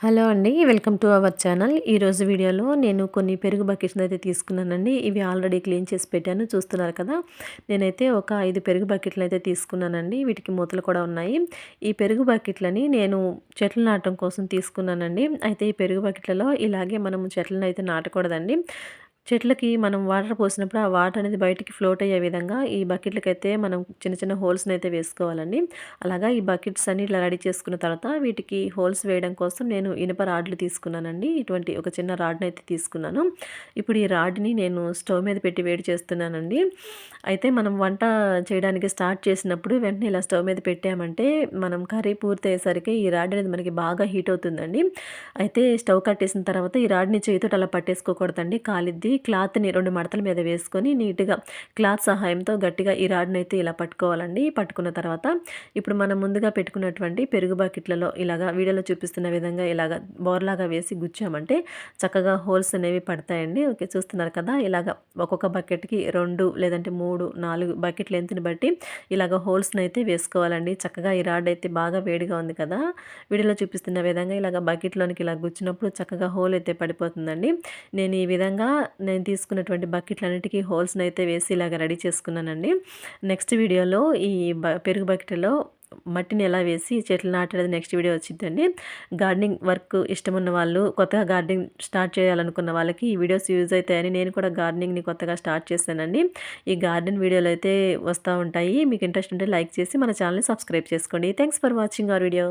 Hello అండి welcome to our channel. ఈరోజు వీడియోలో నేను కొన్ని పెరుగు బకెట్స్ అయితే తీసుకున్నానండి. ఇవి ఆల్రెడీ క్లీన్ చేసి పెట్టాను చూస్తున్నారు కదా. నేనైతే ఒక ఐదు పెరుగు బకెట్లు అయితే తీసుకున్నానండి. వీటికి మూతలు కూడా ఉన్నాయి. ఈ పెరుగు బకెట్లని నేను చెట్లు నాటడం కోసం తీసుకున్నానండి. అయితే ఈ పెరుగు బకెట్లలో ఇలాగే మనము చెట్లను అయితే నాటకూడదండి. చెట్లకి మనం వాటర్ పోసినప్పుడు ఆ వాటర్ అనేది బయటికి ఫ్లోట్ అయ్యే విధంగా ఈ బకెట్లకి అయితే మనం చిన్న చిన్న హోల్స్ని అయితే వేసుకోవాలండి. అలాగా ఈ బకెట్స్ అన్ని ఇట్లా రెడీ చేసుకున్న తర్వాత వీటికి హోల్స్ వేయడం కోసం నేను ఇనుప రాడ్లు తీసుకున్నానండి. ఇటువంటి ఒక చిన్న రాడ్ని అయితే తీసుకున్నాను. ఇప్పుడు ఈ రాడ్ని నేను స్టవ్ మీద పెట్టి వేడి చేస్తున్నానండి. అయితే మనం వంట చేయడానికి స్టార్ట్ చేసినప్పుడు వెంటనే ఇలా స్టవ్ మీద పెట్టామంటే మనం కర్రీ పూర్తి అయ్యేసరికి ఈ రాడ్ అనేది మనకి బాగా హీట్ అవుతుందండి. అయితే స్టవ్ కట్టేసిన తర్వాత ఈ రాడ్ని చేతితో అలా పట్టేసుకోకూడదండి. కాలిద్ది క్లాత్ని రెండు మడతల మీద వేసుకొని నీట్గా క్లాత్ సహాయంతో గట్టిగా ఈ రాడ్ని అయితే ఇలా పట్టుకోవాలండి. పట్టుకున్న తర్వాత ఇప్పుడు మనం ముందుగా పెట్టుకున్నటువంటి పెరుగు బకెట్లలో ఇలాగా వీడియోలో చూపిస్తున్న విధంగా ఇలాగ బోర్లాగా వేసి గుచ్చామంటే చక్కగా హోల్స్ అనేవి పడతాయండి. ఓకే చూస్తున్నారు కదా? ఇలాగ ఒక్కొక్క బకెట్కి రెండు లేదంటే మూడు నాలుగు బకెట్ లెంత్ని బట్టి ఇలాగ హోల్స్ని అయితే వేసుకోవాలండి. చక్కగా ఈ రాడ్ అయితే బాగా వేడిగా ఉంది కదా? వీడియోలో చూపిస్తున్న విధంగా ఇలాగ బకెట్లోనికి ఇలా గుచ్చినప్పుడు చక్కగా హోల్ అయితే పడిపోతుందండి. నేను ఈ విధంగా నేను తీసుకున్నటువంటి బకెట్లన్నిటికీ హోల్స్ని అయితే వేసి ఇలాగ రెడీ చేసుకున్నానండి. నెక్స్ట్ వీడియోలో ఈ బ పెరుగు బకెట్లో మట్టిని ఎలా వేసి చెట్లు నాటేది నెక్స్ట్ వీడియో వచ్చిందండి గార్డెనింగ్ వర్క్ ఇష్టమున్న వాళ్ళు కొత్తగా గార్డెనింగ్ స్టార్ట్ చేయాలనుకున్న వాళ్ళకి ఈ వీడియోస్ యూజ్ అవుతాయని నేను కూడా గార్డెనింగ్ని కొత్తగా స్టార్ట్ చేశానండి. ఈ గార్డెన్ వీడియోలు అయితే వస్తూ ఉంటాయి. మీకు ఇంట్రెస్ట్ ఉంటే లైక్ చేసి మన ఛానల్ని సబ్స్క్రైబ్ చేసుకోండి. Thanks for watching our video.